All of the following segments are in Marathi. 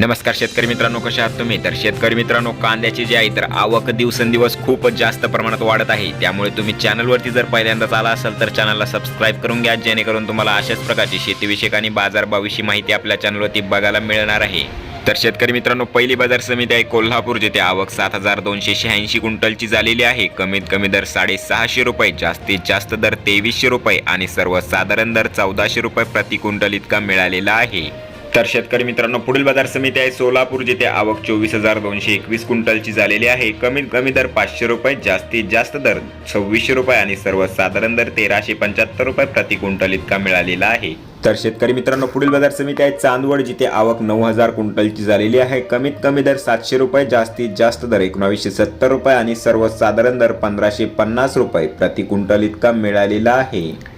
नमस्कार शेतकरी मित्रांनो कशा आहात तुम्ही? तर शेतकरी मित्रांनो कांद्याची जी आहे तर आवक दिवसेंदिवस खूपच जास्त प्रमाणात वाढत आहे. त्यामुळे तुम्ही चॅनलवरती जर पहिल्यांदाच आला असाल तर चॅनलला सबस्क्राईब करून घ्या जेणेकरून तुम्हाला अशाच प्रकारची शेतीविषयक आणि बाजारभावाविषयी माहिती आपल्या चॅनलवरती बघायला मिळणार आहे. तर शेतकरी मित्रांनो पहिली बाजार समिती आहे कोल्हापूर जिथे आवक सात हजार दोनशे शहाऐंशी क्विंटलची झालेली आहे. कमीत कमी दर साडेसहाशे रुपये जास्तीत जास्त दर तेवीसशे रुपये आणि सर्वसाधारण दर चौदाशे रुपये प्रति क्विंटल इतका मिळालेला आहे. तर शेतकरी मित्रांनो पुढील बाजार समिती आहे सोलापूर जिथे आवक चोवीस हजार दोनशे एकवीस क्विंटलची झालेली आहे. कमीत कमी दर पाचशे रुपये जास्तीत जास्त दर सव्वीसशे रुपये आणि सर्वसाधारण दर तेराशे पंच्याहत्तर रुपये प्रति क्विंटल इतका मिळालेला आहे. तर शेतकरी मित्रांनो पुढील बाजार समिती आहे चांदवड जिथे आवक नऊ हजार क्विंटलची झालेली आहे. कमीत कमी दर सातशे रुपये जास्तीत जास्त दर एकोणावीसशे सत्तर रुपये आणि सर्वसाधारण दर पंधराशे पन्नास रुपये प्रति क्विंटल इतका मिळालेला आहे.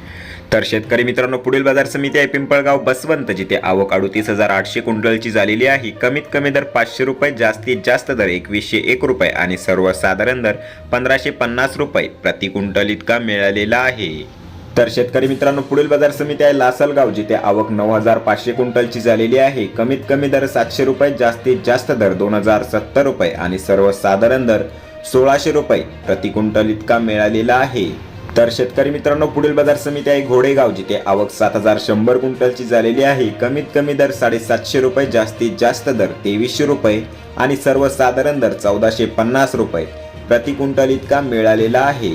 तर शेतकरी मित्रांनो पुढील बाजार समिती आहे पिंपळगाव बसवंत जिथे आवक अडुतीस हजार आठशे क्विंटलची झालेली आहे. कमीत कमी दर पाचशे रुपये जास्तीत जास्त दर एकवीसशे एक रुपये आणि सर्वसाधारण दर पंधराशे पन्नास रुपये प्रति क्विंटल इतका मिळालेला आहे. तर शेतकरी मित्रांनो पुढील बाजार समिती आहे लासलगाव जिथे आवक नऊ हजार पाचशे क्विंटलची झालेली आहे. कमीत कमी दर सातशे रुपये जास्तीत जास्त दर दोन हजार सत्तर रुपये आणि सर्वसाधारण दर सोळाशे रुपये प्रति क्विंटल इतका मिळालेला आहे. तर शेतकरी मित्रांनो पुढील बाजार समिती आहे घोडेगाव जिथे आवक सात हजार शंभर क्विंटलची झालेली आहे. कमीत कमी दर साडेसातशे रुपये जास्तीत जास्त दर तेवीसशे रुपये आणि सर्वसाधारण दर चौदाशे पन्नास रुपये. प्रति क्विंटल इतका मिळालेला आहे.